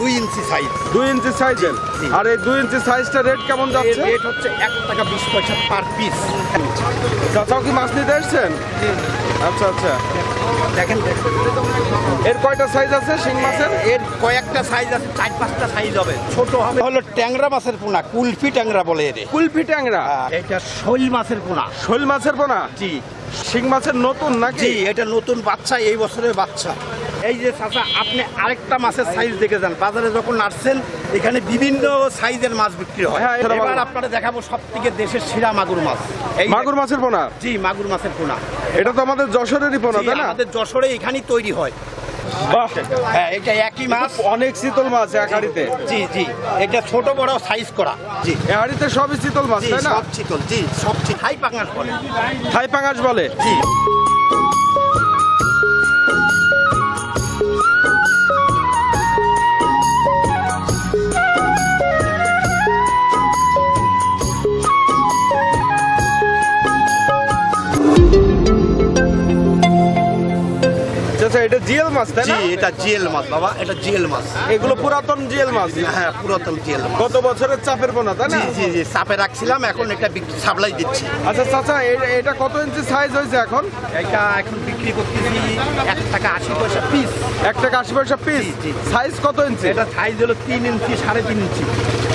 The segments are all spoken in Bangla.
দুই ইঞ্চি সাইজ দুই ইঞ্চি সাইজের জি। আর এই দুই ইঞ্চি সাইজটা রেট কেমন যাচ্ছে? রেট হচ্ছে এক টাকা বিশ পয়সা পার পিস চাচাও কি মাছ নিতে এসছেন? আচ্ছা আচ্ছা। দেখেন। এর কয়টা সাইজ আছে শিং মাছের? এর কয়েকটা সাইজ আছে চার পাঁচটা সাইজ হবে। ছোট হবে। হলো ট্যাংরা মাছের পোনা কুলফি ট্যাংরা বলে এর। কুলফি ট্যাংরা? এটা শৈল মাছের পোনা। শোল মাছের পোনা? জি। শিং মাছের নতুন জি নাকি এটা নতুন বাচ্চা এই বছরের বাচ্চা। এই যে চাচা আপনি আরেকটা মাছের সাইজ দেখে যান। বাজারে যখন আসছেন এখানে বিভিন্ন সাইজের মাছ বিক্রি হয়। হ্যাঁ, এবার আপনারা দেখাবো সব থেকে দেশের সেরা মাগুর মাছ। এই মাগুর মাছের পোনা? জি মাগুর মাছের পোনা। এটা তো আমাদের যশোরেরই পোনা তাই না? আমাদের যশোরে এখানেই তৈরি হয়। হ্যাঁ এটা একই মাছ। অনেক শীতল মাছ এক হাড়িতে। জি জি এটা ছোট বড় সাইজ করা। জি। হাড়িতে সবই শীতল মাছ জি তাই না? সব চিতল জি সব হাই পাঙ্গাস বলে। থাই পাঙাশ বলে? জি। ese এটা জিএল মাছ তাই জি না? এটা জিএল মাছ বাবা এটা জিএল মাছ। এগুলো পুরাতন জিএল মাছ। হ্যাঁ পুরাতন জিএল মাছ। গত বছরের চাপের পোনা তাই না? জি জি চাপে রাখছিলাম এখন এটা সাপ্লাই দিচ্ছি। আচ্ছা চাচা এ- এটা কত ইঞ্চি সাইজ হয়েছে এখন? এটা এখন বিক্রি করতেছি এক টাকা আশি পয়সা পিস এক টাকা আশি পয়সা পিস জি, জি। সাইজ কত ইঞ্চি এটা সাইজ হলো তিন ইঞ্চি সাড়ে তিন ইঞ্চি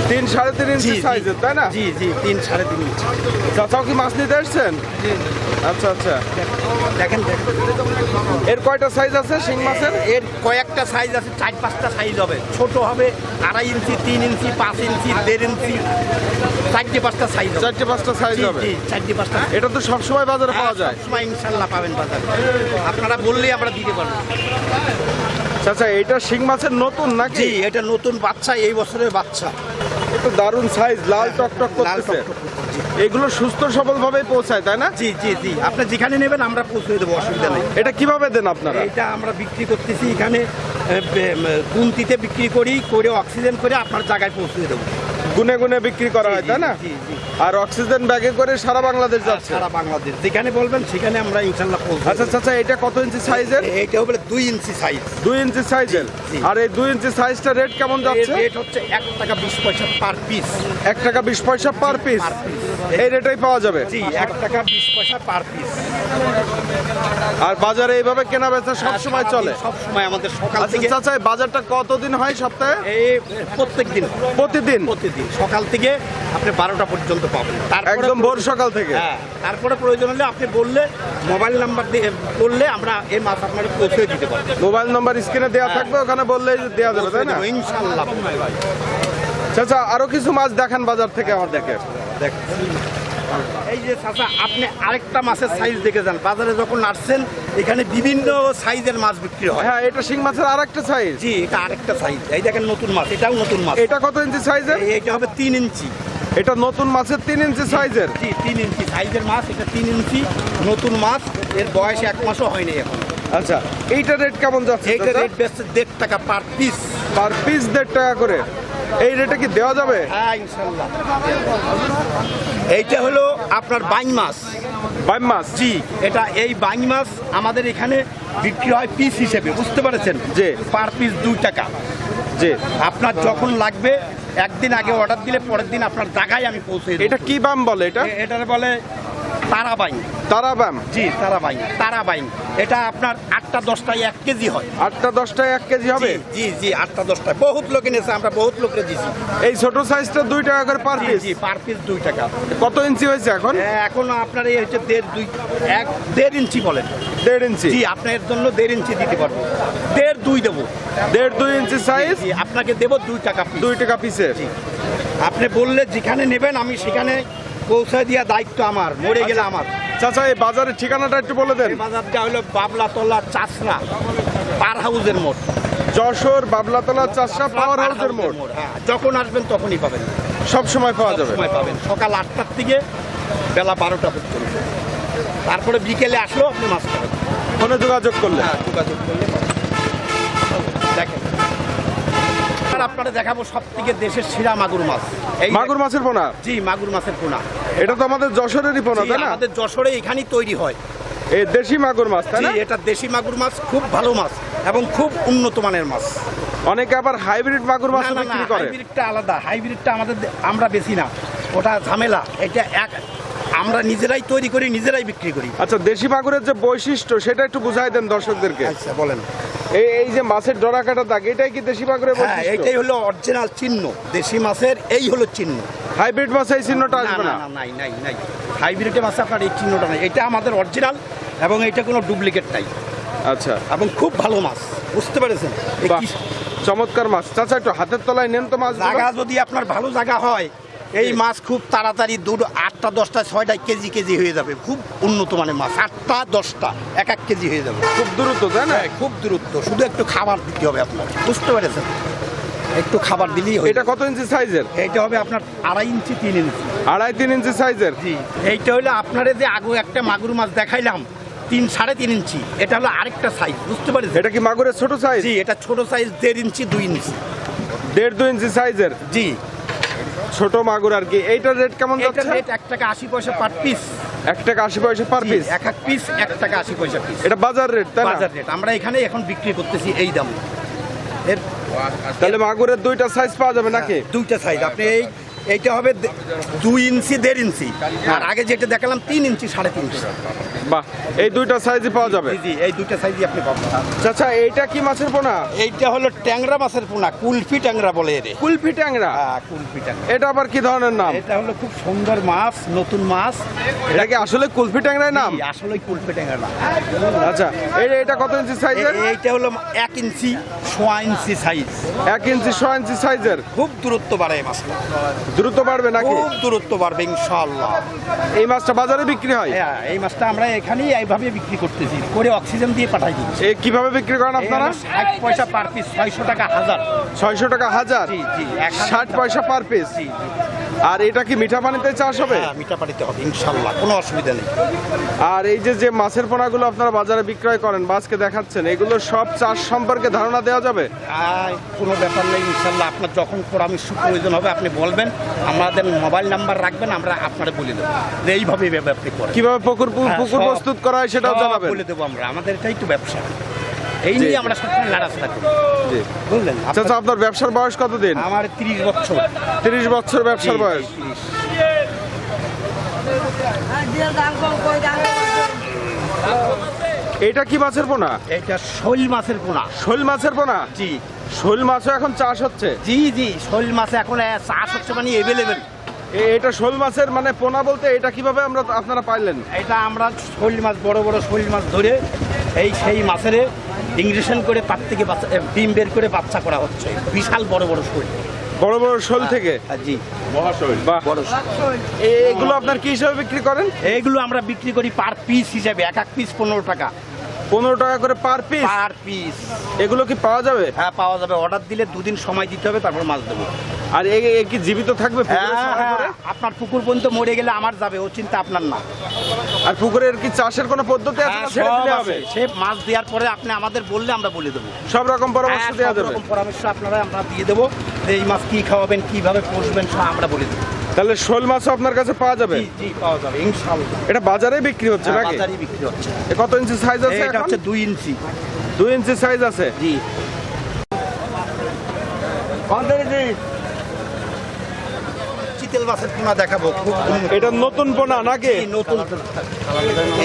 তিন সাড়ে তিন ইঞ্চি সাইজের তাই না? জি জি তিন সাড়ে তিন ইঞ্চি চাচাও কি মাছ নিতে এসছেন? আচ্ছা আচ্ছা। দেখেন দেখেন। এর কয়টা সাইজ আছে শিং মাছের। এর কয়েকটা সাইজ আছে চার পাঁচটা সাইজ হবে। ছোট হবে আড়াই ইঞ্চি তিন ইঞ্চি পাঁচ ইঞ্চি দেড় ইঞ্চি। চারটে পাঁচটা সাইজ চারটে পাঁচটা সাইজ হবে? জি চারটে পাঁচটা এটা তো সবসময় বাজারে পাওয়া যায়। সবসময় ইনশাল্লাহ পাবেন বাজারে। আপনারা বললেই আমরা দিতে পারব। আচ্ছা এটা শিং মাছের নতুন নাকি? জি এটা নতুন বাচ্চা এই বছরের বাচ্চা। একটু দারুণ সাইজ লাল টক টক লাল করতেছে। এগুলো সুস্থ সবলভাবে পৌঁছায় তাই না? জি জি জি। আপনি যেখানে নেবেন আমরা পৌঁছে দেবো অসুবিধা নেই। এটা কীভাবে দেন আপনারা? এইটা আমরা বিক্রি করতেছি এখানে কুন্তিতে বিক্রি করি করে অক্সিজেন করে আপনার জায়গায় পৌঁছে দেবো। গুনে গুনে বিক্রি করা হয় তাই না? আর অক্সিজেন ব্যাগে করে সারা বাংলাদেশ যাচ্ছে। সারা বাংলাদেশ। যেখানে বলবেন সেখানে আমরা ইনশাল্লাহ আচ্ছা চাচা এটা কত ইঞ্চি সাইজের? এটা বলে দুই ইঞ্চি সাইজ দুই ইঞ্চি সাইজের। আর এই দুই ইঞ্চি সাইজটা রেট কেমন যাচ্ছে? রেট হচ্ছে এক টাকা বিশ পয়সা পার পিস এক টাকা বিশ পয়সা পার পিস এই রেটেই পাওয়া যাবে? জি এক টাকা বিশ পয়সা পার পিস আর বাজারে এইভাবে কেনা বেচা সব সময় চলে? সব সময় আমাদের সকাল আচ্ছা থেকে চাচা এই বাজারটা কতদিন হয় সপ্তাহে? এই প্রত্যেক দিন প্রতিদিন? প্রতিদিন। সকাল থেকে আপনি বারোটা পর্যন্ত পাবেন। তারপরে একদম ভোর সকাল থেকে? হ্যাঁ তারপরে প্রয়োজন হলে আপনি বললে মোবাইল নাম্বার দিয়ে বললে আমরা এই মাছ আপনাকে পৌঁছে দিতে পারব। মোবাইল নাম্বার স্ক্রিনে দেওয়া থাকবে ওখানে বললে দেওয়া যাবে তাই না? ইনশাল্লাহ আচ্ছা আরও কিছু মাছ দেখান বাজার থেকে আমার দেখে। দেখ এই যে চাচা আপনি আরেকটা মাছের সাইজ দেখে যান। বাজারে যখন আসছেন এখানে বিভিন্ন সাইজের মাছ বিক্রি হয়। হ্যাঁ এটা শিং মাছের আর একটা সাইজ জি এটা আরেকটা সাইজ এই দেখেন নতুন মাছ এটাও নতুন মাছ। এটা কত ইঞ্চি সাইজের এইটা হবে তিন ইঞ্চি। এটা নতুন মাছের তিন ইঞ্চি সাইজের জি তিন ইঞ্চি সাইজের মাছ এটা তিন ইঞ্চি নতুন মাছ। এর বয়স এক মাসও হয়নি এখন। আচ্ছা এইটা রেট কেমন যাচ্ছে এইটা রেট বেচছে দেড় টাকা পার পিস পার পিস দেড় টাকা করে। এই রেটে কি দেওয়া যাবে? হ্যাঁ ইনশাল্লাহ। এইটা হলো আপনার বাইন মাছ। বাইন মাছ? জি এটা এই বাইন মাছ আমাদের এখানে বিক্রি হয় পিস হিসেবে বুঝতে পারছেন? যে পার পিস দুই টাকা। যে আপনার যখন লাগবে একদিন আগে অর্ডার দিলে পরের দিন আপনার জায়গায় আমি পৌঁছে এটা কি বাম বলে এটা? এটার বলে তারাবাইন তারা বাম জি তারাবাইন তারাবাইন এটা আপনার আটটা দশটায় এক কেজি হয়। আটটা দশটায় এক কেজি হবে? জি, জি আটটা দশটায়। বহুত লোকে নিয়েছে আমরা বহুত লোকে দিছি এই ছোট সাইজটা দুই টাকা করে পার পিস জি পার পিস দুই টাকা। কত ইঞ্চি হয়েছে এখন? এখন আপনার এই হচ্ছে দেড় দুই এক দেড় ইঞ্চি বলেন দেড় ইঞ্চি? জি আপনার জন্য দেড় ইঞ্চি দিতে পারব। দেড় দুই দেবো। দেড় দুই ইঞ্চি সাইজ আপনাকে দেবো দুই টাকা দুই টাকা পিসের জি। আপনি বললে যেখানে নেবেন আমি সেখানে পৌঁছে দেওয়া দায়িত্ব আমার মরে গেলে আমার। চাচা এই বাজারের ঠিকানাটা একটু বলে দেন। বাজারটা হলো বাবলাতলা চাষরা পার হাউসের মোড়। যশোর বাবলাতলা চাষা পাওয়ার হাউসের মোড়। হ্যাঁ যখন আসবেন তখনই পাবেন। সব সময় পাওয়া যাবে। সময় পাবেন। সকাল আটটার থেকে বেলা বারোটা পর্যন্ত। তারপরে বিকেলে আসলেও আপনি মাছ পাবেন ফোনে যোগাযোগ করলে। হ্যাঁ যোগাযোগ করলে। দেখেন। আর আপনারা দেখাবো সব থেকে দেশের সেরা মাগুর মাছ। এই মাগুর মাছের পোনা? জি মাগুর মাছের পোনা। এটা তো আমাদের যশোরেরই পোনা তাই না? আমাদের যশোরে এখানেই তৈরি হয়। এই দেশি মাগুর মাছ তাই না? এটা দেশি মাগুর মাছ খুব ভালো মাছ এবং খুব উন্নত মানের মাছ। অনেকে আবার হাইব্রিড মাগুর মাছ বিক্রি করে। হাইব্রিডটা আলাদা। হাইব্রিডটা আমাদের আমরা বেশি না। ওটা ঝামেলা। এটা এক আমরা নিজেরাই তৈরি করি নিজেরাই বিক্রি করি। আচ্ছা দেশি মাগুরের যে বৈশিষ্ট্য সেটা একটু বুঝাই দেন দর্শকদেরকে। আচ্ছা বলেন। এই এই যে মাছের ডরা কাটা দাগ এটাই কি দেশি মাগুরের হ্যাঁ এটাই হলো অরিজিনাল চিহ্ন দেশি মাছের এই হলো চিহ্ন। হাইব্রিড মাছে এই চিহ্নটা আসবে না? নাই নাই নাই। হাইব্রিডের মাছ আপনার এই চিহ্নটা নাই। এটা আমাদের অরিজিনাল এবং এটা কোনো ডুপ্লিকেট নাই। আচ্ছা। এবং খুব ভালো মাছ বুঝতে পেরেছেন? চমৎকার মাছ। চাচা একটু হাতের তলায় নেন তো মাছ জায়গা যদি আপনার ভালো জায়গা হয় এই মাছ খুব তাড়াতাড়ি দুটো আটটা দশটা ছয়টা কেজি কেজি হয়ে যাবে। খুব উন্নত মানের মাছ। আটটা দশটা এক এক কেজি হয়ে যাবে। খুব দ্রুত তাই না? হ্যাঁ, খুব দূরত্ব শুধু একটু খাবার দিতে হবে আপনার। বুঝতে পেরেছেন? একটু খাবার দিলেই হয়ে এটা কত ইঞ্চি সাইজের? এইটা হবে আপনার আড়াই ইঞ্চি তিন ইঞ্চি। আড়াই তিন ইঞ্চি সাইজের? জি। এইটা হলো আপনারে যে আগে একটা মাগুর মাছ দেখাইলাম তিন সাড়ে তিন ইঞ্চি। এটা হলো আরেকটা সাইজ বুঝতে পারেছেন? এটা কি মাগুরের ছোট সাইজ জি এটা ছোট সাইজ দেড় ইঞ্চি দুই ইঞ্চি। দেড় দু ইঞ্চি সাইজের? জি। ছোট মাগুর আর কি। এইটার রেট কেমন এটা যাচ্ছে? রেট 1 টাকা আশি পয়সা পার পিস 1 টাকা আশি পয়সা পার পিস এক এক পিস 1 টাকা আশি পয়সা পিস এটা বাজার রেট তাই না? বাজার রেট আমরা এখানে এখন বিক্রি করতেছি এই দাম। এর তাহলে মাগুরের দুইটা সাইজ পাওয়া যাবে নাকি? দুইটা সাইজ আপনি এই এইটা হবে দুই ইঞ্চি দেড় ইঞ্চি। আর আগে যেটা দেখালাম তিন ইঞ্চি সাড়ে তিন ইঞ্চি। বাহ এই দুইটা সাইজই পাওয়া যাবে? জি এই দুইটা সাইজই আপনি পাবেন। আচ্ছা এইটা কি মাছের পোনা? এইটা হলো ট্যাংরা মাছের পোনা কুলফি ট্যাংরা বলে এর কুলফি ট্যাংরা? হ্যাঁ কুলফি ট্যাংরা। এটা আবার কি ধরনের নাম? এটা হলো খুব সুন্দর মাছ নতুন মাছ। এটা কি আসলে কুলফি ট্যাংরার নাম? আসলে কুলফি ট্যাংরা না। আচ্ছা এই এটা কত ইঞ্চি সাইজের এইটা হলো এক ইঞ্চি সোয়া ইঞ্চি সাইজ এক ইঞ্চি ছ ইঞ্চি সাইজের খুব দূরত্ব বাড়ায় মাছটা। দ্রুত বাড়বে নাকি? খুব দূরত্ব বাড়বে ইনশাআল্লাহ। এই মাছটা বাজারে বিক্রি হয়? হ্যাঁ এই মাছটা আমরা এখানেই এইভাবে বিক্রি করতেছি। করে অক্সিজেন দিয়ে পাঠাই দিচ্ছি। এ কীভাবে বিক্রি করেন আপনারা? ষাট পয়সা পার পিস ছয়শো টাকা হাজার। ছয়শো টাকা হাজার? জি জি ষাট পয়সা পার পিস জি। আর এটা কি মিঠা পানিতে চাষ হবে? হ্যাঁ মিঠা পানিতে হবে ইনশাল্লাহ কোনো অসুবিধা নেই। আর এই যে যে মাছের পোনাগুলো আপনারা বাজারে বিক্রয় করেন মাছকে দেখাচ্ছেন এগুলো সব চাষ সম্পর্কে ধারণা দেওয়া যাবে? কোনো ব্যাপার নেই ইনশাল্লাহ আপনার যখন পরামর্শ প্রয়োজন হবে আপনি বলবেন আমাদের মোবাইল নাম্বার রাখবেন আমরা আপনারা বলে দেবো। যে এইভাবে এই ব্যাপারটি করে পুকুর হ্যাঁ, পুকুর প্রস্তুত করা হয় সেটাও জানাবেন। বলে দেবো আমরা আমাদের এটাই তো ব্যবসা। এই নিয়ে আমরা সবসময় করি জি। বুঝলেন? চাচা আপনার ব্যবসার বয়স কতদিন? আমার তিরিশ বছর। তিরিশ বছর ব্যবসার বয়স জি, 30 Dia ganggu kau jangan. এটা কি মাছের পোনা? এটা শৈল মাছের পোনা। শোল মাছের পোনা? জি। শোল মাছও এখন চাষ হচ্ছে? জি জি শৈল মাছ এখন চাষ হচ্ছে মানে এভেলেবেল এটা শোল মাছের মানে পোনা বলতে এটা কীভাবে আমরা আপনারা পাইলেন? এটা আমরা শৈল মাছ বড় বড় শৈল মাছ ধরে এই সেই মাছের ইংরেশন করে পাত থেকে বাচ্চা ডিম বের করে বাচ্চা করা হচ্ছে। বিশাল বড় বড় শোল। বড় বড় শোল থেকে? হ্যাঁ, জি। বাহ। বড় শোল। এগুলো আপনার কি হিসাবে বিক্রি করেন? এগুলো আমরা বিক্রি করি পার পিস হিসাবে এক এক পিস পনেরো টাকা। পনেরো টাকা করে পার পিস? Per piece. এগুলো কি পাওয়া যাবে? হ্যাঁ পাওয়া যাবে। অর্ডার দিলে দুদিন সময় দিতে হবে তারপর মাছ দেবো। আর এ- কি জীবিত থাকবে হ্যাঁ হ্যাঁ? আপনার পুকুর পর্যন্ত মরে গেলে আমার যাবে ও চিন্তা আপনার না। আর পুকুরের কি চাষের কোনো পদ্ধতি আছে হ্যাঁ। হবে? সে মাছ দেওয়ার পরে আপনি আমাদের বললে আমরা বলে দেবো। সব রকম পরামর্শ দেওয়া যাবে। রকম পরামর্শ আপনারা আমরা দিয়ে দেবো যে এই মাছ কি খাওয়াবেন কীভাবে পুষবেন সব আমরা বলে দেবো। তাহলে শোল মাছও আপনার কাছে পাওয়া যাবে? জি জি পাওয়া যাবে ইনশাল্লাহ এটা বাজারে বিক্রি হচ্ছে নাকি? বাজারে বিক্রি হচ্ছে। কত ইঞ্চি সাইজ আছে এটা হচ্ছে দুই ইঞ্চি। দুই ইঞ্চি সাইজ আছে? জি। চিতেল মাছের পোনা দেখাবো খুব এটা নতুন পোনা নাকি? এই নতুন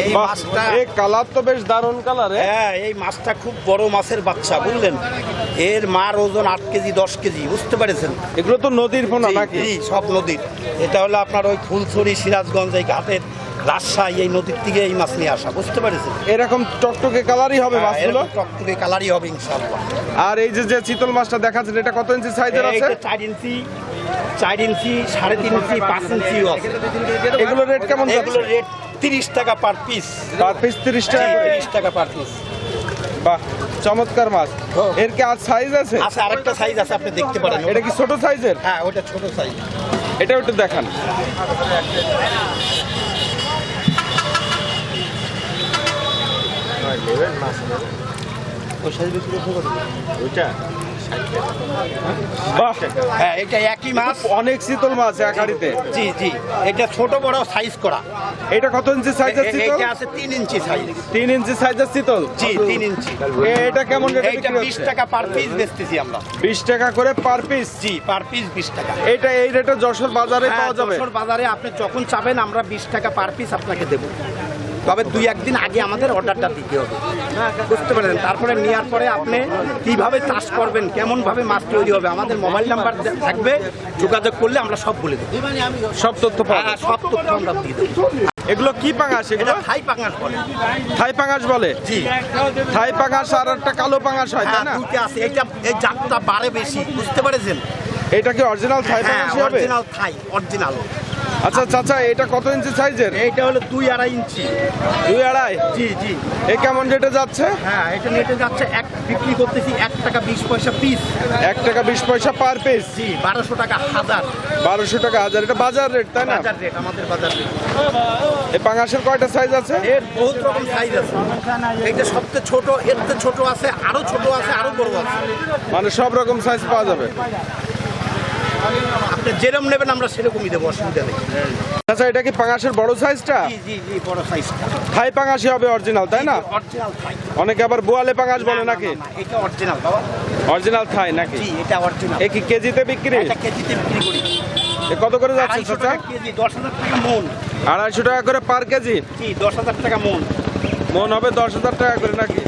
এই মাছটা এই কালার তো বেশ দারুণ কালার হ্যাঁ এই মাছটা খুব বড় মাছের বাচ্চা বুঝলেন? এর মার ওজন আট কেজি দশ কেজি বুঝতে পেরেছেন? এগুলো তো নদীর পোনা নাকি? সব নদীর। এটা হলো আপনার ওই ফুলছড়ি সিরাজগঞ্জ এই ঘাটের রাজশাহী এই নদীর থেকে এই মাছ নিয়ে আসা বুঝতে পেরেছেন? এরকম টকটকে কালারই হবে হ্যাঁ, মাছগুলো? টকটকে কালারই হবে ইনশাআল্লাহ। আর এই যে যে চিতল মাছটা দেখাচ্ছেন এটা কত ইঞ্চি সাইজের আছে? চার ইঞ্চি চার ইঞ্চি সাড়ে তিন ইঞ্চি পাঁচ ইঞ্চিও আছে। এগুলো রেট কেমন এগুলো রেট তিরিশ টাকা পার পিস পার পিস তিরিশ টাকা? তিরিশ টাকা পার পিস বাহ চমৎকার মাছ। হ্যাঁ। এর কি আর সাইজ আছে? আছে আরেকটা সাইজ আছে আপনি দেখতে পারেন। এটা কি ছোট সাইজের হ্যাঁ ওটা ছোট সাইজ এটা একটু দেখান। বাহ হ্যাঁ এটা একই মাছ। অনেক শীতল মাছ এক হাড়িতে। জি জি। এটা ছোট বড় সাইজ করা। এটা কত ইঞ্চি সাইজের শীতল? এটা আছে ইঞ্চি সাইজ ইঞ্চি সাইজের শীতল? জি ইঞ্চি। এটা কেমন রেটে বিক্রি টাকা পার পিস বেচতেছি আমরা। বিশ টাকা করে পার পিস জি পার পিস বিশ টাকা। এটা এই রেটে যশোর বাজারে হ্যাঁ, পাওয়া যাবে? যশোর বাজারে আপনি যখন চাবেন আমরা বিশ টাকা পার পিস আপনাকে দেবো। তবে দুই একদিন আগে আমাদের অর্ডারটা দিতে হবে। বুঝতে পারলেন? তারপরে নেওয়ার পরে আপনি কীভাবে চাষ করবেন কেমনভাবে মাছ তৈরি হবে আমাদের মোবাইল নাম্বার থাকবে যোগাযোগ করলে আমরা সব বলে দেবো। সব তথ্য হ্যাঁ, সব তথ্য আমরা দিয়ে দেবো। এগুলো কি পাঙাশ এগুলো? এটা থাই পাঙাশ বলে। থাই পাঙাশ বলে? জি। থাই পাঙাশ আর একটা কালো পাঙাশ হয় তাই হ্যাঁ না? দুইটা আছে। এটা এই জাতটা বাড়ে বেশি বুঝতে পেরেছেন? এটা কি অরিজিনাল থাই হ্যাঁ পাঙাশই হবে? অরিজিনাল থাই অরিজিনাল আচ্ছা চাচা এটা কত ইঞ্চি সাইজের এটা হলো দুই আড়াই ইঞ্চি দুই আড়াই? জি জি। এ কেমন রেটে যাচ্ছে? হ্যাঁ এটা নেটে যাচ্ছে এক বিক্রি করতেছি এক টাকা বিশ পয়সা পিস এক টাকা বিশ পয়সা পার পিস জি বারোশো টাকা হাজার। বারোশো টাকা হাজার। এটা বাজার রেট তাই না? বাজার রেট আমাদের বাজার রেট এই পাঙাশের কয়টা সাইজ আছে? এর বহুত রকম সাইজ আছে। এইটা সবচেয়ে ছোট এর থেকে ছোট আছে আরও ছোট আছে আরও বড় আছে। মানে সব রকম সাইজ পাওয়া যাবে। আপনি যেরকম নেবেন আমরা সেরকমই দেবো অসুবিধা নেই। আচ্ছা এটা কি পাঙাশের বড় সাইজটা জি জি জি বড় সাইজটা থাই পাঙাশই হবে অরিজিনাল তাই না? অরিজিনাল থাই। অনেকে আবার বোয়ালে পাঙাশ বলে নাকি? এটা অরিজিনাল বাবা। অরিজিনাল থাই নাকি? জি এটা অরিজিনাল এ কি কেজিতে বিক্রি? এটা কেজিতে বিক্রি করি। এ কত করে যাচ্ছে আড়াইশো চাচা? টাকা কেজি মন। করে পার কেজি? জি দশ হাজার টাকা মন। মন হবে দশ হাজার টাকা করে নাকি?